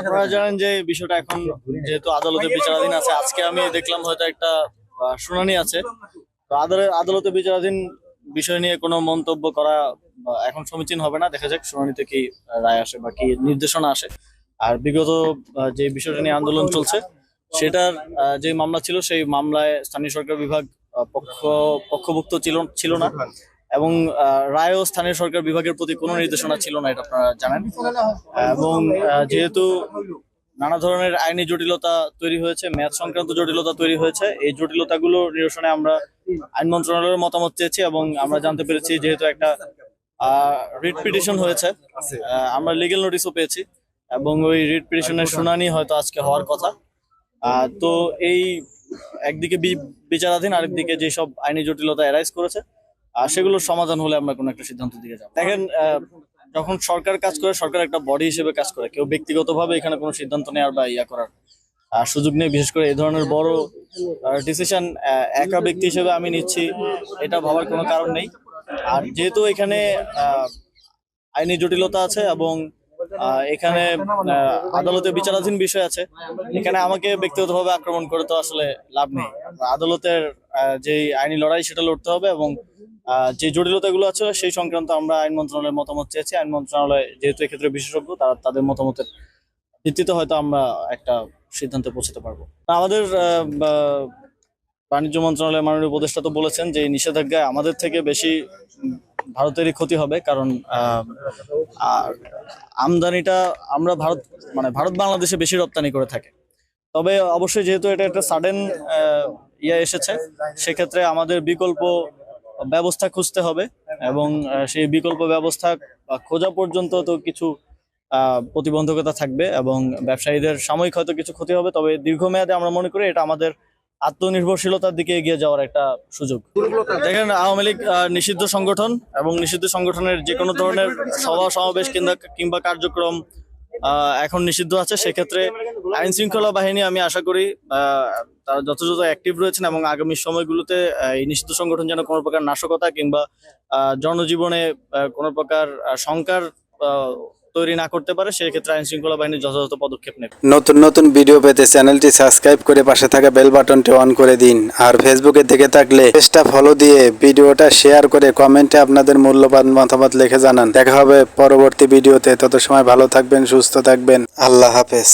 আপনারা জানেন যে বিষয়টা এখন যেহেতু আদালতে বিচারাধীন আছে আজকে আমি দেখলাম হয়তো একটা শুনানি আছে। তো আদালত বিচারাধীন বিষয় নিয়ে কোনো মন্তব্য করা এখন সমীচীন হবে না। দেখা যাক শুনানিতে কি রায় আসে বা কি নির্দেশনা আসে। আর বিগত যে বিষয়টা নিয়ে আন্দোলন চলছে সেটার যে মামলা ছিল সেই মামলায় স্থানীয় সরকার বিভাগ পক্ষ পক্ষভুক্ত ছিল ছিল না। এবং রায়ও স্থানীয় সরকার বিভাগের প্রতি কোনো নির্দেশনা ছিল না, এটা আপনারা জানেন। এবং যেহেতু নানা ধরনের আইনি জটিলতা তৈরি হয়েছে ম্যাথ সংক্রান্ত জটিলতা তৈরি হয়েছে, এই জটিলতাগুলো নিরসনে আমরা আইন মন্ত্রণালয়ের মতামত চেয়েছি এবং আমরা জানতে পেরেছি যেহেতু একটা রিট পিটিশন হয়েছে আমরা লিগেল নোটিশও পেয়েছি, এবং ওই রিট পিটিশনের শুনানি হয়তো আজকে হওয়ার কথা। তো এই একদিকে বিচারাধীন, আরেকদিকে যেসব আইনি জটিলতা অ্যারাইজ করেছে সেগুলোর সমাধান হলে আমরা কোনো একটা সিদ্ধান্ত দিকে যাব। দেখেন যখন সরকার কাজ করে, সরকার একটা বডি হিসেবে কাজ করে। কেউ ব্যক্তিগতভাবে এখানে কোনো সিদ্ধান্ত নেওয়ার বা ইয়া করার সুযোগ নেই। বিশেষ করে এই ধরনের বড় ডিসিশন একা ব্যক্তি হিসেবে আমি নিচ্ছি, এটা ভাবার কোনো কারণ নেই। আর যেহেতু এখানে আইনি জটিলতা আছে এবং এখানে আদালতে বিচারাধীন বিষয় আছে, এখানে আমাকে ব্যক্তিগতভাবে আক্রমণ করে তো আসলে লাভ নেই। আদালতের যে আইনি লড়াই সেটা লড়তে হবে এবং যে জটিলতাগুলো আছে, সেই সংক্রান্ত আমরা আইন মন্ত্রণালয়ের মতামত চেয়েছি। আইন মন্ত্রণালয় যেহেতু এক্ষেত্রে বিশেষজ্ঞ, তারা তাদের মতামতের ভিত্তিতে হয়তো আমরা একটা সিদ্ধান্তে পৌঁছতে পারব। আমাদের বাণিজ্য মন্ত্রণালয়ের মাননীয় উপদেষ্টা তো বলেছেন যে নিষেধাজ্ঞায় আমাদের থেকে বেশি ভারতেরই ক্ষতি হবে, কারণ আমদানিটা আমরা ভারত মানে ভারত বাংলাদেশে বেশি রপ্তানি করে থাকে। তবে অবশ্যই যেহেতু এটা একটা সাডেন ইয়ে এসেছে, সেক্ষেত্রে আমাদের বিকল্প ব্যবস্থা খুঁজতে হবে এবং সেই বিকল্প ব্যবস্থা খোঁজা পর্যন্ত তো কিছু প্রতিবন্ধকতা থাকবে এবং ব্যবসায়ীদের সাময়িক হয়তো কিছু ক্ষতি হবে, তবে দীর্ঘমেয়াদে আমরা মনে করি এটা আমাদের আত্মনির্ভরশীলতার দিকে এগিয়ে যাওয়ার একটা সুযোগ। দেখেন, আওয়ামী লীগ নিষিদ্ধ সংগঠন এবং নিষিদ্ধ সংগঠনের যে কোনো ধরনের সভা, সমাবেশ কিংবা কিংবা কার্যক্রম এখন নিষিদ্ধ আছে। সেক্ষেত্রে আইন শৃঙ্খলা বাহিনী আমি আশা করি তারা যথাযথ অ্যাক্টিভ রয়েছেন এবং আগামী সময়গুলোতে এই নিষিদ্ধ সংগঠন যেন কোনো প্রকার নাশকতা কিংবা জনজীবনে কোনো প্রকার শঙ্কার তৈরি না করতে পারে, সেক্ষেত্রে আইন শৃঙ্খলা বাহিনী যথাযথ পদক্ষেপ নেবে। নতুন নতুন ভিডিও পেতে চ্যানেলটি সাবস্ক্রাইব করে পাশে থাকা বেল বাটনটি অন করে দিন। আর ফেসবুকে দেখে থাকলে পেজটা ফলো দিয়ে ভিডিওটা শেয়ার করে কমেন্টে আপনাদের মূল্যবান মতামত লিখে জানান। দেখা হবে পরবর্তী ভিডিওতে। তত সময় ভালো থাকবেন, সুস্থ থাকবেন। আল্লাহ হাফেজ।